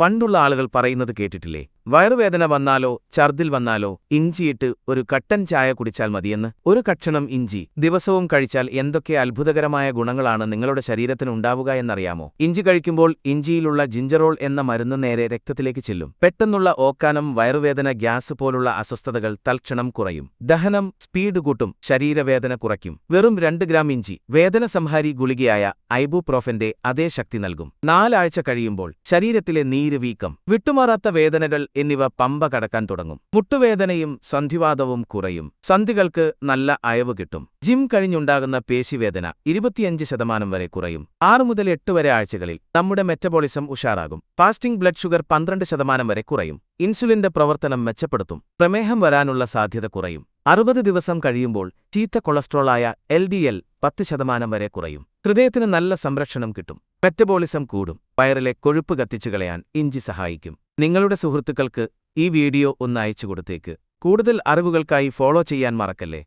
പണ്ടുള്ള ആളുകൾ പറയുന്നത് കേട്ടിട്ടില്ലേ? വയറുവേദന വന്നാലോ ഛർദിൽ വന്നാലോ ഇഞ്ചിയിട്ട് ഒരു കട്ടൻ ചായ കുടിച്ചാൽ മതിയെന്ന്. ഒരു കക്ഷണം ഇഞ്ചി. ദിവസവും കഴിച്ചാൽ എന്തൊക്കെ അത്ഭുതകരമായ ഗുണങ്ങളാണ് നിങ്ങളുടെ ശരീരത്തിന് ഉണ്ടാവുക എന്നറിയാമോ? ഇഞ്ചി കഴിക്കുമ്പോൾ ഇഞ്ചിയിലുള്ള ജിഞ്ചറോൾ എന്ന മരുന്ന് നേരെ രക്തത്തിലേക്ക് ചെല്ലും. പെട്ടെന്നുള്ള ഓക്കാനം വയറുവേദന ഗ്യാസ് പോലുള്ള അസ്വസ്ഥതകൾ തൽക്ഷണം കുറയും. ദഹനം സ്പീഡ് കൂട്ടും ശരീരവേദന കുറയ്ക്കും. വെറും രണ്ട് ഗ്രാം ഇഞ്ചി. വേദന സംഹാരി ഗുളികയായ ഐബുപ്രോഫന്റെ അതേ ശക്തി നൽകും. നാലാഴ്ച കഴിയുമ്പോൾ ശരീരത്തിലെ നീര് വീക്കം. വിട്ടുമാറാത്ത വേദനകൾ എന്നിവ പമ്പ കടക്കാൻ തുടങ്ങും. മുട്ടുവേദനയും സന്ധിവാദവും കുറയും. സന്ധികൾക്ക് നല്ല അയവ് കിട്ടും. ജിം കഴിഞ്ഞുണ്ടാകുന്ന പേശിവേദന ഇരുപത്തിയഞ്ച് ശതമാനം വരെ കുറയും. ആറ് മുതൽ എട്ട് വരെ ആഴ്ചകളിൽ നമ്മുടെ മെറ്റബോളിസം ഉഷാറാകും. ഫാസ്റ്റിംഗ് ബ്ലഡ് ഷുഗർ പന്ത്രണ്ട് ശതമാനം വരെ കുറയും. ഇൻസുലിന്റെ പ്രവർത്തനം മെച്ചപ്പെടുത്തും. പ്രമേഹം വരാനുള്ള സാധ്യത കുറയും. അറുപത് ദിവസം കഴിയുമ്പോൾ ചീത്ത കൊളസ്ട്രോളായ എൽ ഡി എൽ പത്ത് ശതമാനം വരെ കുറയും. ഹൃദയത്തിന് നല്ല സംരക്ഷണം കിട്ടും. മെറ്റബോളിസം കൂടും. വയറിലെ കൊഴുപ്പ് കത്തിച്ചു കളയാൻ ഇഞ്ചി സഹായിക്കും. നിങ്ങളുടെ സുഹൃത്തുക്കൾക്ക് ഈ വീഡിയോ ഒന്ന് അയച്ചു കൊടുത്തേക്ക്. കൂടുതൽ അറിവുകൾക്കായി ഫോളോ ചെയ്യാൻ മറക്കല്ലേ?